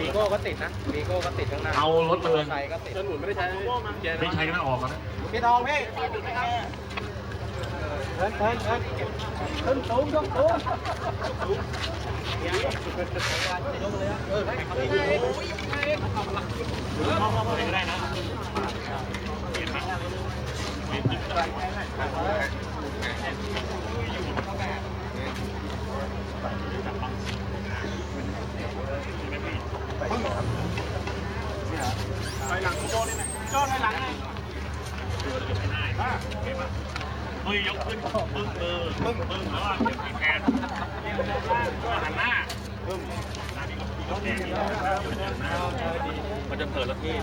วีโก้ก็ติดนะวีโก้ก็ติดข้างหน้าเอารถมาเลยไซค์ก็ติดหนุนไม่ได้ใช้เกียร์ไม่ใช้ก็ต้องออกกันนะพี่ทองพี่เดินเดินเดินขึ้นสูงยกสูงเออให้เขาไปดูไม่ได้นะ มือยกขึ้นปึ้งมือปึ้งปึ้งแล้วก็เก็บที่แขนหันหน้าปึ้งหน้าที่ก็แขนมันจะเปิดแล้วพี่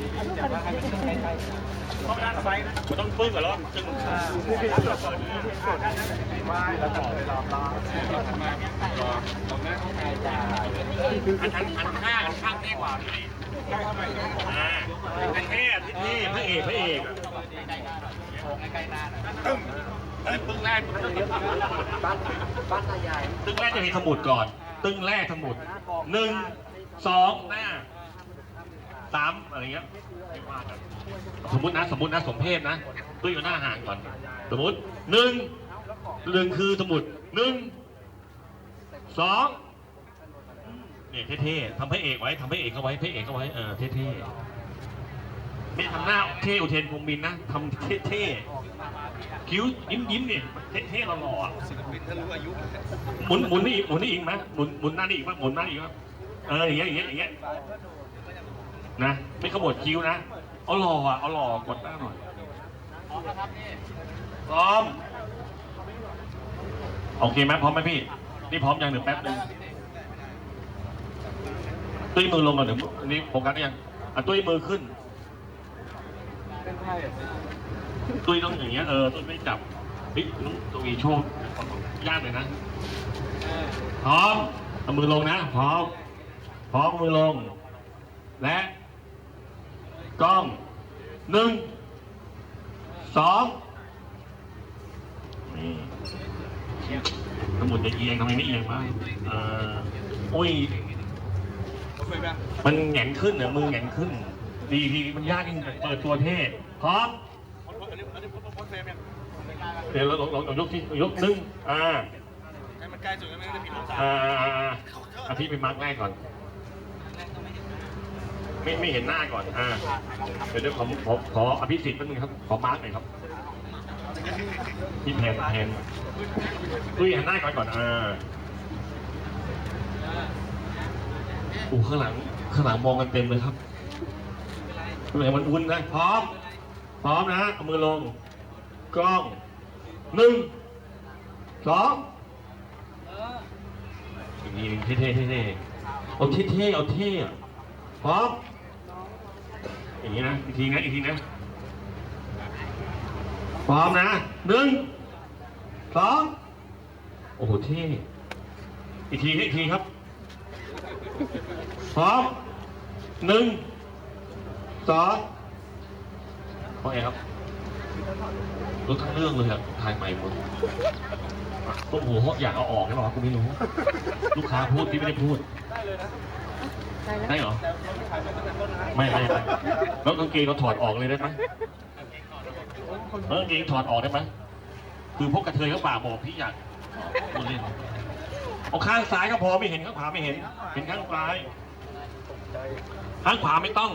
ต้องด้านไซนะมันต้องปึ้งก่อนแล้วจึงไม่แล้วก็เลยรอบรอบอันทันอันข้างอันข้างเท่กว่าพี่อ่าอันเท่อันเท่พระเอกพระเอกตึ้งเอ้ยตึ้งแรก ตึ้งบ้านบ้านตายายตึ้งแรกจะมีสมุดก่อน ตึ้งแรกสมุดหนึ่งสองหน้าสามอะไรเงี้ยสมมตินะสมมตินะสมเพศนะตุ้ยอยู่หน้าห่างก่อน สมมติหนึ่งหนึ่งคือสมุดหนึ่งสองเนี่ยเท่ๆทำพระเอกไว้ทำพระเอกเอาไว้พระเอกเอาไว้เออเท่ๆไม่ทำหน้าเท่อุเทนพรหมมินนะทำเท่ๆ คิ้วยิ้มยิ้มๆเนี่ยเท่ๆหล่อๆอะหมุนหมุนนี่อีกหมุนนี่อีกไหมหมุนหมุนหน้านี่อีกไหมหมุนหน้านี่อีกไหมเอออย่างเงี้ยอย่างเงี้ยอย่างเงี้ยนะไม่ขบวดคิ้วนะเอาหล่ออะเอาหล่อกดหน้าหน่อยพร้อมโอเคไหมพร้อมไหมพี่ นี่พร้อมยังเดี๋ยวแป๊บนึงตุ้ยมือลงก่อนเดี๋ยวอันนี้โฟกัสหรือยังอะตุ้ยมือขึ้น ตุ้ยต้องอย่างเงี้ยเออตุ้ยไม่จับเฮ้ยน้องตุ้ยโชคยากเลยนะพร้อมเอามือลงนะพร้อมพร้อมมือลง และกล้องหนึ่งสองนี่สมุดจะเอียงทำไมไม่เอียงวะเอออุ้ยมันแหงนขึ้นเหรอมือแหงนขึ้น ดีทีมันยากจริงเปิดตัวเท่พร้อม เดี๋ยวเราลองลองลองยกที่ยกหนึ่งอ่าให้มันใกล้สุดก็ไม่ได้ผิดองศาอ่าอ่าอ่าอะพี่ไปมาร์กแรกก่อน ไม่ไม่เห็นหน้าก่อนอ่าเดี๋ยวเดี๋ยวขอขอขออภิสิทธิ์แป๊บนึงครับขอมาร์กหน่อยครับพี่แทนแทนตุ้ยหันหน้าก่อนก่อนอ่าโอ้ข้างหลังข้างหลังมองกันเต็มเลยครับข้างหลังมันอุ่นนะพร้อม พร้อมนะเอามือลง กล้องหนึ่งสองอีกทีหนึงเท่ๆเท่ๆเอาเท่ๆเอาเท่อะพร้อมอย่างนี้นะอีกทีนะอีกทีนะพร้อมนะหนึ่งสองโอ้โหเท่อีกทีอีกทีครับพร้อมหนึ่งสองโอเคครับ รถทั้งเรื่องเลยอะถ่ายใหม่หมดต้มหูเขาอยากเอาออกหรือเปล่ากูไม่รู้ ลูกค้าพูดพี่ไม่ได้พูด ได้เหรอ ไม่ไม่ไม่แล้วกางเกงเราถอดออกเลยได้ไหมแล้วกางเกงถอดออกได้ไหมคือพวกกระเทยเขาป่ากบอกพี่อยากพูดเล่นเอาข้างซ้ายก็พอไม่เห็นข้างขวาไม่เห็น เห็นข้างซ้าย ข้างขวาไม่ต้อง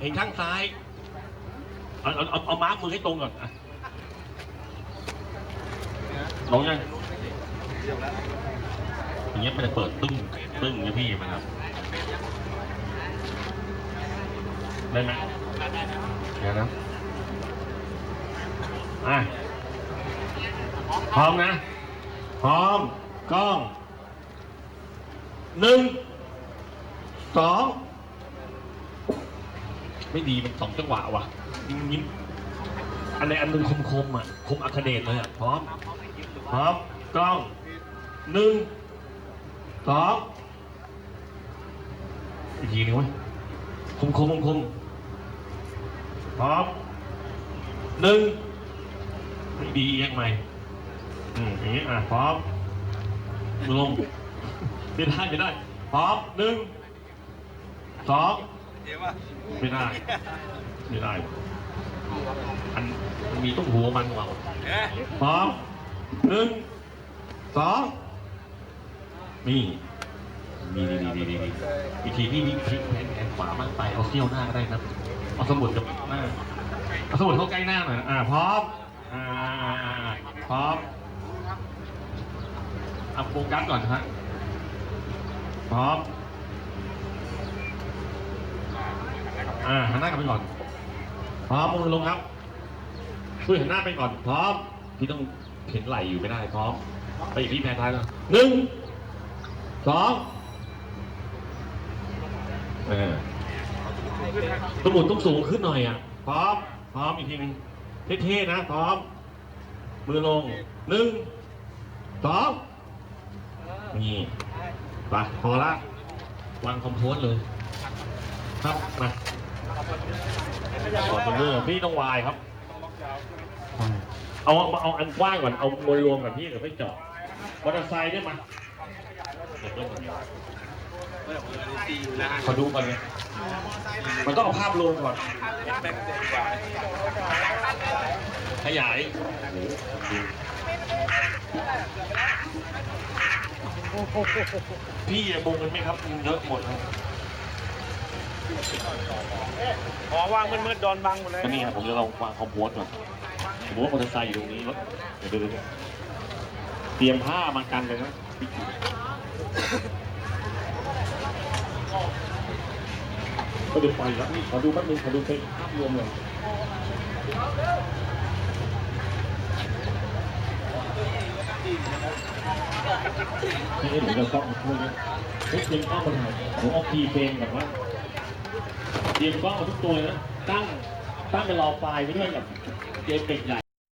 เห็นข้างซ้าย เอาเอาเอาเอามาร์กมือให้ตรงก่อนอะลงยังอย่างเงี้ยมันจะเปิดตึ้งตึ้งนะพี่มันครับได้ไหมเดี๋ยวนะอะพร้อมนะ พร้อม กล้องหนึ่งสอง ไม่ดีมันสองจังหวะว่ะยิ้มยิ้มอันใดอันหนึ่งคมคมๆอะคมอัคเดชเลยอะพร้อมพร้อมกล้องหนึ่งสองอีกทีหนึงเว้ยคมคมคมคมพร้อมหนึ่งไม่ดีเอียงใหม่อืมอย่างนี้อะพร้อมลงไม่ได้ไม่ได้พร้อมหนึ่งสอง ไม่ได้ ไม่ได้อันมันมีต้องหัวมันกว่าเอ๊ะพร้อมหนึ่งสองนี่นี่นี่นี่นี่นี่วิธีที่วิ่งพลิกแขนแขนขวามากไปเอาเสี้ยวหน้าก็ได้ครับเอาสมุดกับหน้าเอาสมุดเข้าใกล้หน้าหน่อยนะอ่าพร้อมอ่าอ่าอ่าอ่าพร้อมเอาโฟกัสก่อนนะฮะพร้อม อ่าหันหน้ากลับไปก่อน พร้อมมือลงครับช่วยหันหน้าไปก่อน พร้อม พี่ต้องเห็นไหลอยู่ไม่ได้ พร้อม ไปอีกที่แพ้ท้ายแล้วหนึ่ง สองเออสมุนต้องสูงขึ้นหน่อยอะ พร้อม พร้อมอีกทีหนึงเท่ๆนะ พร้อม มือลง หนึ่ง สอง นี่ไปพอละ วางคอมโพสเลย ครับ มา ก่อนเริ่มพี่ต้องวายครับ เอาเอาอันกว้างก่อน เอามวลรวมกับพี่เดี๋ยวไปจาะมอเตอร์ไซค์ได้ไหมขอดูก่อนเนี่ยมันต้องเอาภาพรวมก่อน ขยายพี่อย่าบุงกันไหมครับเยอะหมดครับ พอว่างมืดๆโดนบังหมดเลยก็นี่ครับผมจะลองวางคอมโพสก่อนสมมติว่ามอเตอร์ไซค์อยู่ตรงนี้รถเดี๋ยวเดี๋ยวเดี๋ยวเตรียมผ้ามากันเลยนะก็เดี๋ยวไปแล้วนี่ขอดูแป๊บนึงขอดูเป็นภาพรวมเลยนี่เดี๋ยวเราต้องช่วยนะเฮ้ยเตรียมกล้องมาถ่ายผมเอาพีเฟรมแบบว่า เตรียมกล้องมาทุกตัวเลยนะตั้งตั้งเป็นรอไฟล์ไว้ด้วยกับเกมเด็กใหญ่